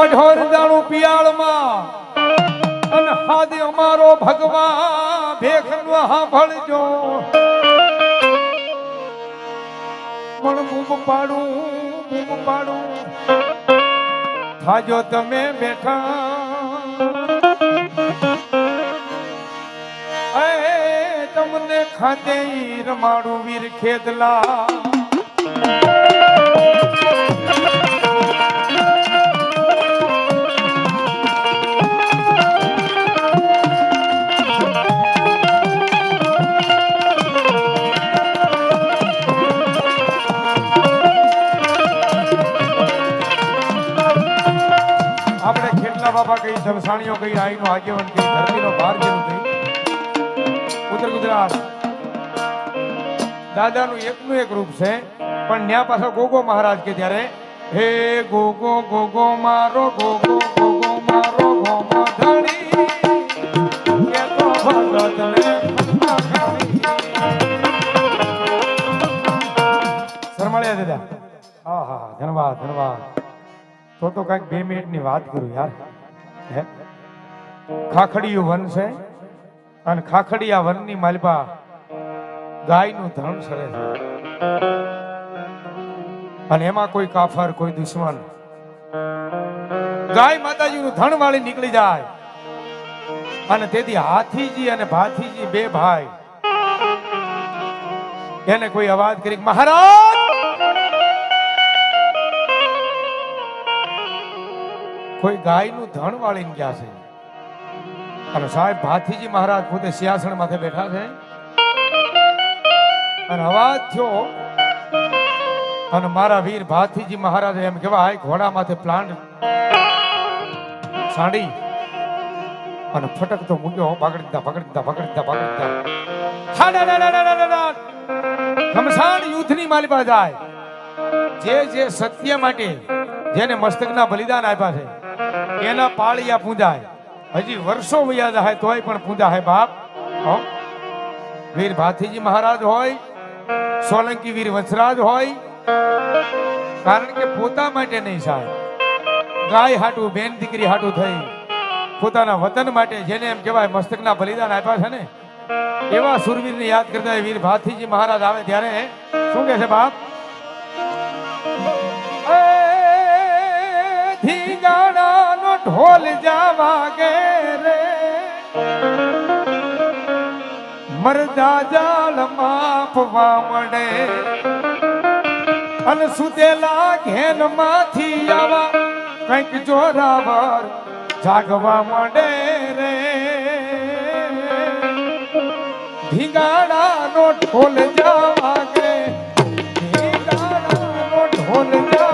કઠોર દાણું પિયાળમાં. અને હાદે અમારો ભગવાન ભેખનો હાંભળજો. પણ બૂમ પાડું બૂમ પાડું. થાજો તમે બેઠા. તમને ખાતે રમાડું વીર ખેદલા બાબા કઈ આઈનો આગેવન કઈ ધરતીનો ભાર જેવું કઈ ઉત્તર ગુજરાત. દાદાનું એકનું એક રૂપ છે, પણ ન્યા પાછો ગોગો મહારાજ કે ત્યારે, હે ગોગો ગોગો મારો, ગોગો ગોગો મારો ગોમો ધણી કે તો ભગતને. શરમાળ્યા દાદા. હા હા, ધન્યવાદ ધન્યવાદ. તો તો કંઈક બે મિનિટની વાત કરું યાર. ખાખડીયું વન છે અને ખાખડીયા વનની માલપા ગાયનું ધણ સરે છે. અને એમાં કોઈ કાફર, કોઈ દુશ્મન. ગાય માતાજીનું ધણ વાળી નીકળી જાય. અને તેથી હાથીજી અને ભાથીજી બે ભાઈ. એને કોઈ અવાજ કરી મહારાજ કોઈ ગાયનું ધણ વાળીને ગયા છે. અને સાહેબ ભાથીજી મહારાજ પોતે સિંહાસણ માથે બેઠા છે. અને અવાજ થયો, અને મારા વીર ભાથીજી મહારાજ એમ કહેવાય ઘોડા માથે પ્લાન્ટ સાડી અને ફટકતો મૂક્યો પકડતા પકડતા પકડતા પકડતા. ઘમસાણ યુદ્ધની માલિપા જાય. જે જે સત્ય માટે જેને મસ્તકના બલિદાન આપ્યા છે એના પાળિયા પૂંજાય. હજી વર્ષો વયા જાય તોય પણ પૂંજાય બાપ. વીર ભાથીજી મહારાજ હોય, સોલંકી વીર વંશરાજ હોય, કારણ કે પોતા માટે નહીં સાહેબ. ગાય હાટું, બેન દીકરી હાટું થઈ, પોતાના વતન માટે જેને એમ કહેવાય મસ્તકના બલિદાન આપ્યા છે ને, એવા સુરવીરને યાદ કરતા વીર ભાથીજી મહારાજ આવે ત્યારે શું કહે છે બાપ? ઢોલ જાવા ગે રે. મરદા જાળ માપવા મળે. અને સુતેલા ઘેનમાંથી આવા કંઈક જોરાવર જાગવા મળે રે. ધીંગાણાનો ઢોલ જાવા ગે. ધીંગાણાનો ઢોલ જાવા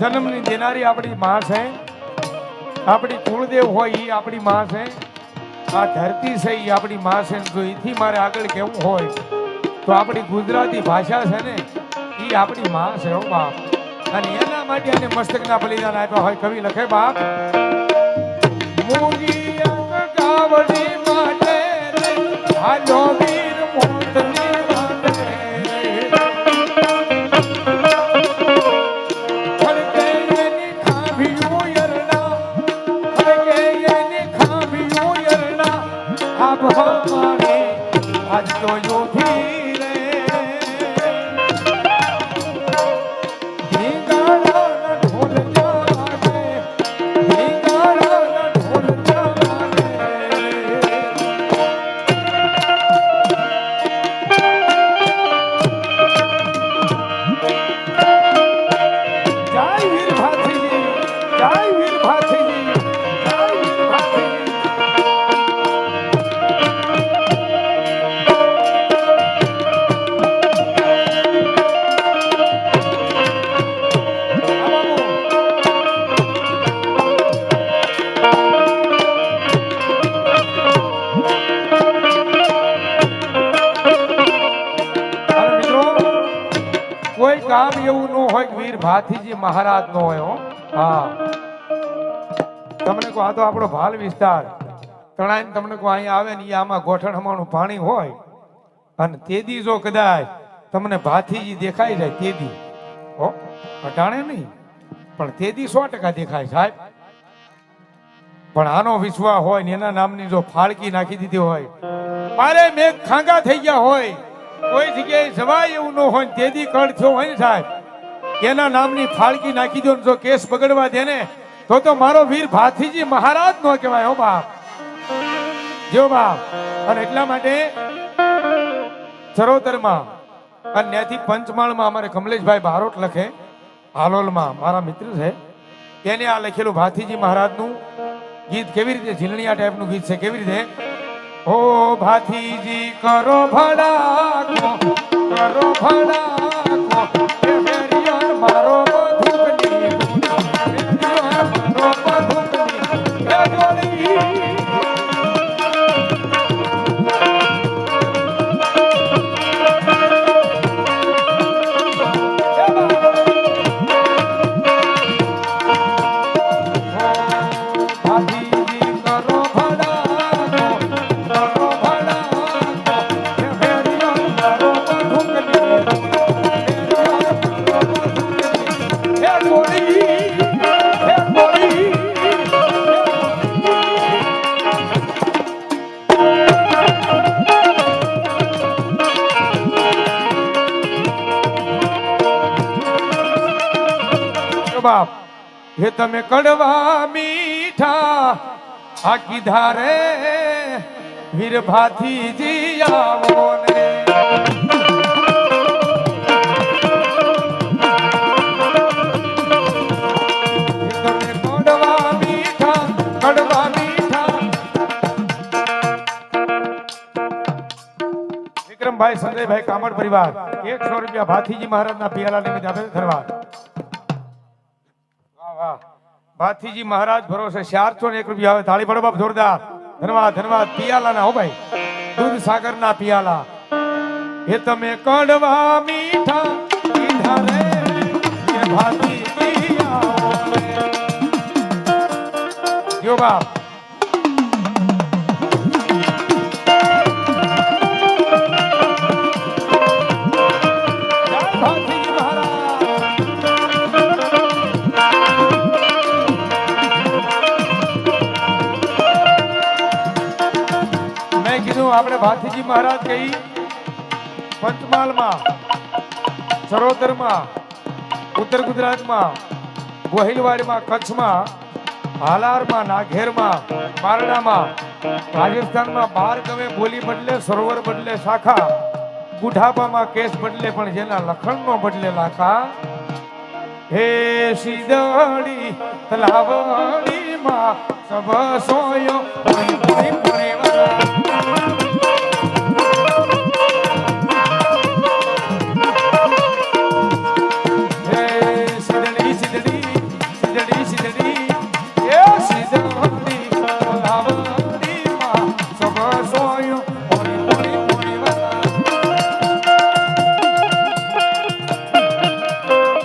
જન્મની દેનારી આપણી માં છે. આપણી કુળદેવ હોય એ આપણી માં છે. આ ધરતી છે એ આપણી માં છે જો એથી મારે આગળ કેવું હોય, તો આપણી ગુજરાતી ભાષા છે ને એ આપણી માં છે હો બાપ. અને એના માટે એને મસ્તકના બલિદાન આપ્યા હોય, કવિ લખે બાપ. માટે હાલો એવું ન હોય વીર ભાથીજી મહારાજ નો હોય હો. તમને કહો, આ તો આપણો ભાલ વિસ્તાર. તણાઈને તમને કહો અહીંયા આવે ને એ આમાં ગોઠણ હમાણું પાણી હોય. અને તેદી જો કદાચ તમને ભાથીજી દેખાઈ જાય તેદી. હો, અટાણે નહીં. પણ તેદી સો ટકા દેખાય સાહેબ. પણ આનો વિશ્વાસ હોય ને એના નામની જો ફાળકી નાખી દીધી હોય. મારે મેઘ ખાંગા થઈ ગયા હોય. કોઈ જગ્યાએ જવાય એવું ન હોય તેદી કળ થયો હોય ને સાહેબ. એના નામની ફાળકી નાખી દો જો કેસ બગડવા દે ને, તો તો મારો વીર ભાથીજી મહારાજ નો કહેવાય, હો બાપ. જો બાપ. અને એટલા માટે ચરોતરમાં અને ત્યાંથી પંચમાળમાં અમારે કમલેશભાઈ બારોટ લખે, હાલોલમાં, મારા મિત્ર છે, એને આ લખેલું ભાથીજી મહારાજનું ગીત કેવી રીતે, ઝીલણીયા ટાઈપનું ગીત છે, કેવી રીતે? ઓ ભાથીજી, કરો ભડા કરો ભડાકો. હે તમે કડવા મીઠા આ કીધા રે વીર ભાથીજી આવો ને હે તમે કડવા મીઠા કડવા મીઠા વિક્રમભાઈ સંજયભાઈ કામડ પરિવાર એકસો રૂપિયા ભાથીજી મહારાજના પિયાલા નિમિત્તે આપે છે ધન્યવાદ વાહ વાહ ભાથીજી મહારાજ ભરોસે ચારસો ને એક રૂપિયા થાળી પડો બાપ, જોરદાર. ધન્યવાદ ધન્યવાદ. પિયાલા ના હો ભાઈ. દૂધ સાગર ના પિયાલા. એ તમે કડવા મીઠા મીઠા રે ભાથીજી આવો જો બાપ આપણે ભાથીજી મહારાજ કહી, પંચમહાલમાં, ચરોતરમાં, ઉત્તર ગુજરાતમાં, ગોહિલવાડીમાં, કચ્છમાં, હાલારમાં, નાઘેરમાં બારડામાં રાજસ્થાનમાં બાર ગમે બોલી બદલે, સરોવર બદલે, શાખા બુઢાપામાં કેસ બદલે, પણ જેના લખણનો બદલે લાખા, હે શીદળી તલાવડીમાં સબ સોયો